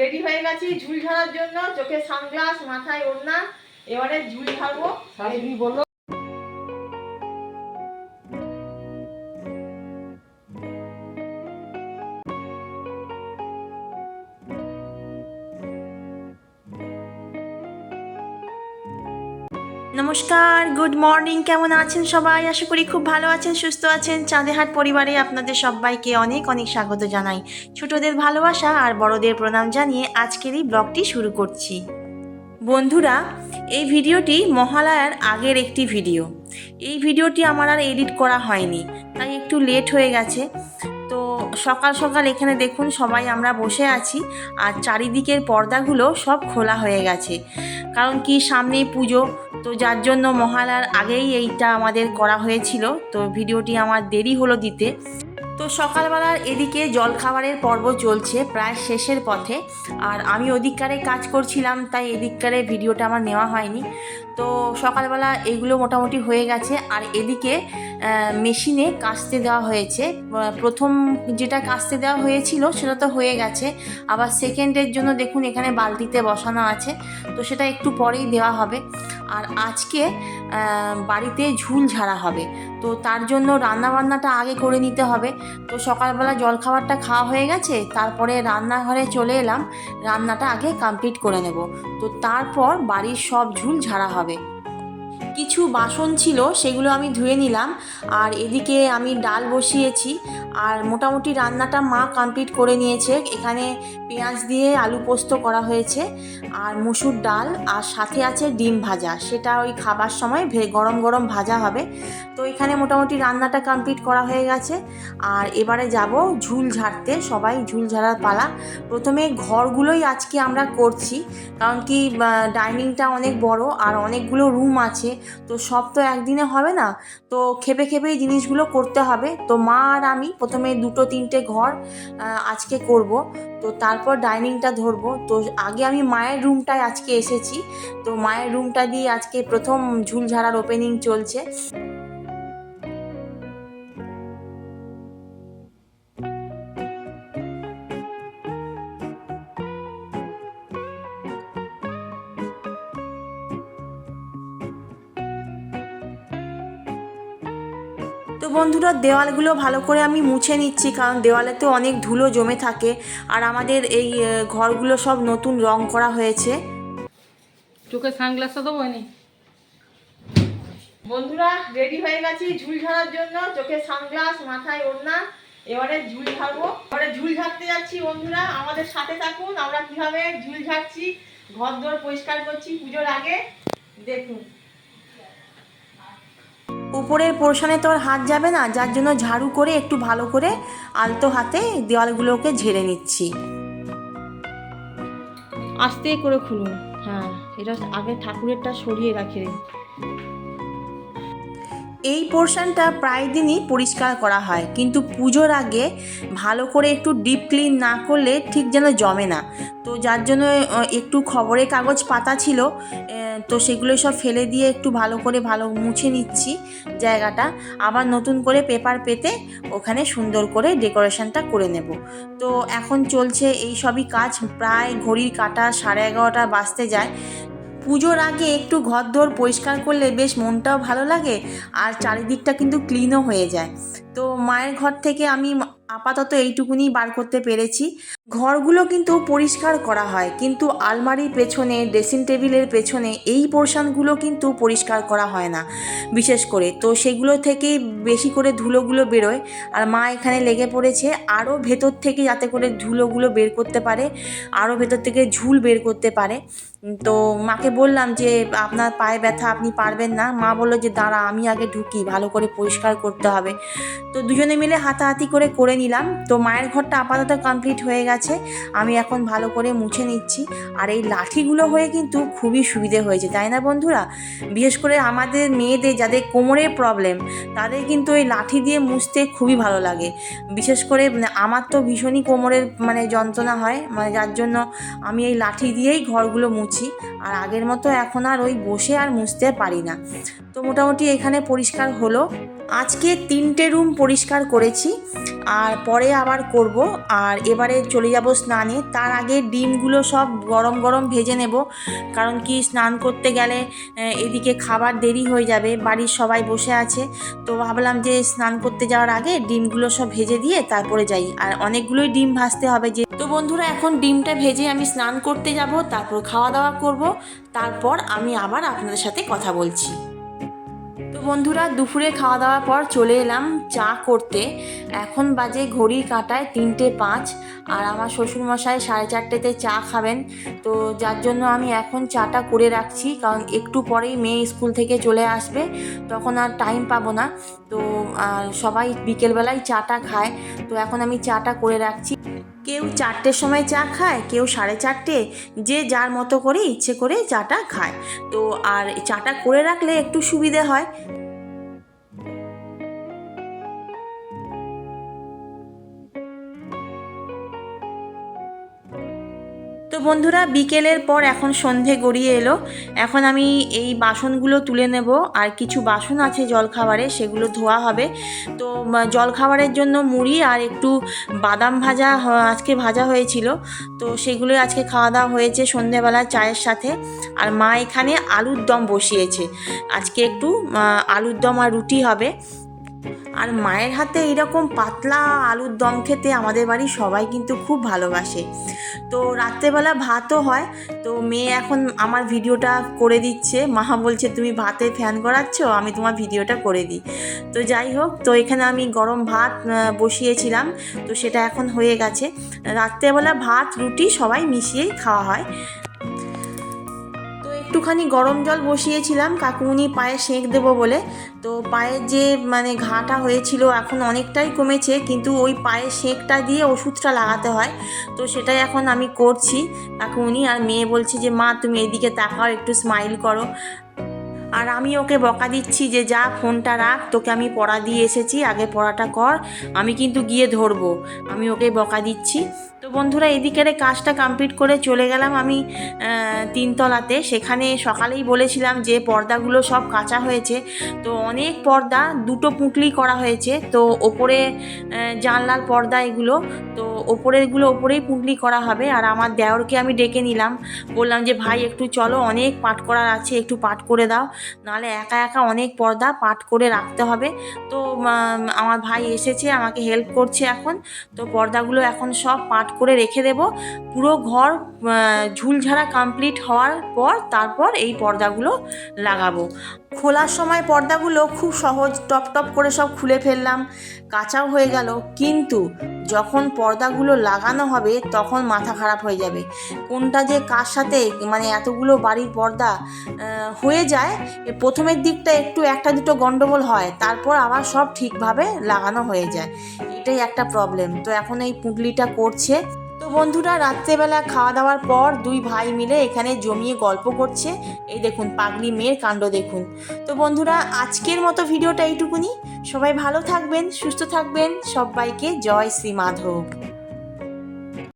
Ready হয়ে গেছি ঝুল ঝাড়ার জন্য চোখে সানগ্লাস মাথায় ওড়না এবারে ঝুল ঝাড়বো। শাশুড়ি নমস্কার গুড মর্নিং কেমন আছেন সবাই? আশা করি খুব ভালো আছেন, সুস্থ আছেন। চাঁদেহাট পরিবারে আপনাদের সবাইকে অনেক অনেক স্বাগত জানাই। ছোটদের ভালোবাসা আর বড়দের প্রণাম জানিয়ে আজকের এই ব্লগটি শুরু করছি। বন্ধুরা, এই ভিডিওটি মহালয়ার আগের একটি ভিডিও। এই ভিডিওটি আমার আর এডিট করা হয়নি, তাই একটু লেট হয়ে গেছে। সকাল সকাল এখানে দেখুন সবাই আমরা বসে আছি, আর চারিদিকের পর্দাগুলো সব খোলা হয়ে গেছে। কারণ কি সামনেই পুজো, তো যার জন্য মহালার আগেই এইটা আমাদের করা হয়েছিল, তো ভিডিওটি আমার দেরি হলো দিতে। তো সকালবেলার এদিকে জলখাবারের পর্ব চলছে প্রায় শেষের পথে। আর আমি ওদিককারে কাজ করছিলাম, তাই এদিককারে ভিডিওটা আমার নেওয়া হয়নি। তো সকালবেলা এগুলো মোটামুটি হয়ে গেছে। আর এদিকে মেশিনে কাচতে দেওয়া হয়েছে। প্রথম যেটা কাচতে দেওয়া হয়েছিল সেটা তো হয়ে গেছে। আবার সেকেন্ডের জন্য দেখুন এখানে বালতিতে বসানো আছে। তো সেটা একটু পরেই দেওয়া হবে। আর আজকে বাড়িতে ঝুল ঝাড়া হবে। তো তার জন্য রান্নাবান্নাটা আগে করে নিতে হবে। তো সকালবেলা জলখাবারটা খাওয়া হয়ে গেছে, তারপরে রান্নাঘরে চলে এলাম। রান্নাটা আগে কমপ্লিট করে নেব। তো তারপর বাড়ির সব ঝুল ঝাড়া হবে। কিছু বাসন ছিল, সেগুলো আমি ধুয়ে নিলাম। আর এদিকে আমি ডাল বসিয়েছি। আর মোটামুটি রান্নাটা মা কমপ্লিট করে নিয়েছে। এখানে পেঁয়াজ দিয়ে আলু পোস্ত করা হয়েছে আর মুসুর ডাল। আর সাথে আছে ডিম ভাজা। সেটা ওই খাবার সময় গরম গরম ভাজা হবে। তো এখানে মোটামুটি রান্নাটা কমপ্লিট করা হয়ে গেছে। আর এবারে যাব ঝুল ঝাড়তে। সবাই ঝুল ঝাড়ার পালা। প্রথমে ঘরগুলোই আজকে আমরা করছি। কারণ কি ডাইনিংটা অনেক বড় আর অনেকগুলো রুম আছে। তো সব তো একদিনে হবে না। তো খেপে খেপে এই জিনিসগুলো করতে হবে। তো মা আর আমি প্রথমে দুটো তিনটে ঘর আজকে করব। তো তারপর ডাইনিংটা ধরবো। তো আগে আমি মায়ের রুমটায় আজকে এসেছি। তো মায়ের রুমটা দিয়ে আজকে প্রথম ঝুলঝাড়ার ওপেনিং চলছে। তো বন্ধুরা, দেওয়ালগুলো ভালো করে আমি মুছে নিচ্ছি, কারণ দেওয়ালে তো অনেক ধুলো জমে থাকে। আর আমাদের এই ঘরগুলো সব নতুন রং করা হয়েছে। চোখে সানগ্লাসটা দেবো নি বন্ধুরা, রেডি হয়ে গেছি ঝুল ঝাড়ার জন্য। চোখে সানগ্লাস, মাথায় ওড়না। এবারে ঝুল ঝাড়বো। এবারে ঝুল ঝাড়তে যাচ্ছি বন্ধুরা। আমাদের সাথে থাকুন, আমরা কীভাবে ঝুল ঝাড়ছি। ঘর দোর পরিষ্কার করছি পুজোর আগে। দেখুন। উপরের পোর্শনে তো আর হাত যাবে না, যার জন্য ঝাড়ু করে একটু ভালো করে আলতো হাতে দেওয়ালগুলোকে ঝেড়ে নিচ্ছি। আস্তে করে খুলুন। হ্যাঁ এটা আগে ঠাকুরেরটা সরিয়ে রাখে এই পোর্শনটা প্রায় দিনই পরিষ্কার করা হয়। কিন্তু পুজোর আগে ভালো করে একটু ডিপ ক্লিন না করলে ঠিক যেন জমে না। তো যার জন্য একটু খবরের কাগজ পাতা ছিল তো সেগুলো সব ফেলে দিয়ে একটু ভালো করে ভালো মুছে নিচ্ছি জায়গাটা। আবার নতুন করে পেপার পেতে ওখানে সুন্দর করে ডেকোরেশনটা করে নেব। তো এখন চলছে এই সবই কাজ। প্রায় ঘড়ির কাটা সাড়ে এগারোটা বাজতে যায়। পুজোর আগে একটু ঘর ঘরদোর পরিষ্কার করলে বেশ মনটাও ভালো লাগে আর চারিদিকটা কিন্তু ক্লিনও হয়ে যায়। তো মায়ের ঘর থেকে আমি আপাতত এইটুকুনি বার করতে পেরেছি। ঘরগুলো কিন্তু পরিষ্কার করা হয়, কিন্তু আলমারির পেছনে, ড্রেসিং টেবিলের পেছনে এই পোর্শনগুলো কিন্তু পরিষ্কার করা হয় না, বিশেষ করে। তো সেগুলো থেকেই বেশি করে ধুলোগুলো বেরোয় আর মা এখানে লেগে পড়েছে। আরও ভেতর থেকে যাতে করে ধুলোগুলো বের করতে পারে, আরও ভেতর থেকে ঝুল বের করতে পারে। তো মাকে বললাম যে, আপনার পায়ে ব্যথা, আপনি পারবেন না। মা বলল যে, দাঁড়া, আমি আগে ঢুকি, ভালো করে পরিষ্কার করতে হবে। তো দুজনে মিলে হাতাহাতি করে করে নিলাম। তো মায়ের ঘরটা আপাতত কমপ্লিট হয়ে গেছে। আমি এখন ভালো করে মুছে নিচ্ছি। আর এই লাঠিগুলো হয়ে কিন্তু খুবই সুবিধে হয়েছে, তাই না বন্ধুরা? বিশেষ করে আমাদের মেয়েদের যাদের কোমরের প্রবলেম তাদের কিন্তু এই লাঠি দিয়ে মুছতে খুবই ভালো লাগে। বিশেষ করে মানে আমার তো ভীষণই কোমরের মানে যন্ত্রণা হয়। মানে যার জন্য আমি এই লাঠি দিয়েই ঘরগুলো মুছি আর আগের মতো এখন আর ওই বসে আর মুছতে পারি না। তো মোটামুটি এখানে পরিষ্কার হলো। আজকে তিনটে রুম পরিষ্কার করেছি। আর পরে আবার করব। আর এবারে চলে যাব স্নানে। তার আগে ডিমগুলো সব গরম গরম ভেজে নেব। কারণ কি স্নান করতে গেলে এদিকে খাবার দেরি হয়ে যাবে। বাড়ির সবাই বসে আছে। তো ভাবলাম যে স্নান করতে যাওয়ার আগে ডিমগুলো সব ভেজে দিয়ে তারপরে যাই। আর অনেকগুলোই ডিম ভাজতে হবে যে তো বন্ধুরা, এখন ডিমটা ভেজে আমি স্নান করতে যাব। তারপর খাওয়া দাওয়া করব। তারপর আমি আবার আপনাদের সাথে কথা বলছি। বন্ধুরা, দুপুরে খাওয়া দাওয়ার পর চলে এলাম চা করতে। এখন বাজে ঘড়ির কাঁটায় তিনটে পাঁচ আর আমার শ্বশুরমশাই সাড়ে চারটেতে চা খাবেন। তো যার জন্য আমি এখন চাটা করে রাখছি, কারণ একটু পরেই মেয়ে স্কুল থেকে চলে আসবে, তখন আর টাইম পাবো না। তো সবাই বিকেলবেলায় চাটা খায়, তো এখন আমি চাটা করে রাখছি। কেউ চারটের সময় চা খায়, কেউ সাড়ে চারটে, যে যার মতো করে ইচ্ছে করে চাটা খায়। তো, আর চাটা করে রাখলে একটু সুবিধে হয়। বন্ধুরা, বিকেলের পর এখন সন্ধে গড়িয়ে এলো। এখন আমি এই বাসনগুলো তুলে নেব। আর কিছু বাসন আছে জলখাবারে, সেগুলো ধোয়া হবে। তো জলখাবারের জন্য মুড়ি আর একটু বাদাম ভাজা আজকে ভাজা হয়েছিল। তো সেগুলোই আজকে খাওয়া দাওয়া হয়েছে সন্ধেবেলা চায়ের সাথে। আর মা এখানে আলুর দম বসিয়েছে। আজকে একটু আলুর দম আর রুটি হবে। আর মায়ের হাতে এইরকম পাতলা আলুর দম খেতে আমাদের বাড়ির সবাই কিন্তু খুব ভালোবাসে। তো রাত্রেবেলা ভাতও হয়, তো মেয়ে এখন আমার ভিডিওটা করে দিচ্ছে। মা বলছে, তুমি ভাতে ফ্যান করাচ্ছ আমি তোমার ভিডিওটা করে দিই। তো যাই হোক, তো এখানে আমি গরম ভাত বসিয়েছিলাম। তো সেটা এখন হয়ে গেছে। রাত্রেবেলা ভাত, রুটি সবাই মিশিয়েই খাওয়া হয়। একটুখানি গরম জল বসিয়েছিলাম, কাকুমুনি পায়ে সেঁক দেবো বলে। তো পায়ের যে মানে ঘাটা হয়েছিল এখন অনেকটাই কমেছে, কিন্তু ওই পায়ে সেঁকটা দিয়ে ওষুধটা লাগাতে হয়। তো সেটাই এখন আমি করছি। কাকুমুনি আর মেয়ে বলছে যে, মা, তুমি এদিকে তাকাও, একটু স্মাইল করো। আর আমি ওকে বকা দিচ্ছি যে, যা, ফোনটা রাখ, তোকে আমি পড়া দিয়ে এসেছি, আগে পড়াটা কর, আমি কিন্তু গিয়ে ধরবো। আমি ওকে বকা দিচ্ছি। তো বন্ধুরা, এদিকের কাজটা কমপ্লিট করে চলে গেলাম আমি তিনতলাতে। সেখানে সকালেই বলেছিলাম যে, পর্দাগুলো সব কাঁচা হয়েছে। তো অনেক পর্দা, দুটো পুঁটলি করা হয়েছে। তো ওপরে জানলার পর্দা এগুলো। তো ওপরেরগুলো ওপরেই পুঁটলি করা হবে। আর আমার দেওরকে আমি ডেকে নিলাম। বললাম যে, ভাই, একটু চলো, অনেক পাট করার আছে, একটু পাট করে দাও। নাহলে একা একা অনেক পর্দা পাঠ করে রাখতে হবে। তো আমার ভাই এসেছে, আমাকে হেল্প করছে এখন। তো পর্দাগুলো এখন সব পাট করে রেখে দেব। পুরো ঘর ঝুলঝাড়া কমপ্লিট হওয়ার পর তারপর এই পর্দাগুলো লাগাবো। খোলার সময় পর্দাগুলো খুব সহজ টপ টপ করে সব খুলে ফেললাম, কাঁচাও হয়ে গেল। কিন্তু যখন পর্দাগুলো লাগানো হবে তখন মাথা খারাপ হয়ে যাবে। কোনটা যে কার সাথে মানে এতগুলো বাড়ির পর্দা হয়ে যায় প্রথমের দিকটা একটু একটা দুটো গন্ডগোল হয়, তারপর আবার সব ঠিকভাবে লাগানো হয়ে যায়। এটাই একটা প্রবলেম তো এখন এই পুঁটলিটা করছে। তো বন্ধুরা, রাত্রেবেলা খাওয়া দাওয়ার পর দুই ভাই মিলে এখানে জমিয়ে গল্প করছে। এই দেখুন, পাগলি মেয়ের কাণ্ড দেখুন। তো বন্ধুরা, আজকের মতো ভিডিওটা এইটুকুনি। সবাই ভালো থাকবেন, সুস্থ থাকবেন। সবাইকে জয় শ্রী মাধব।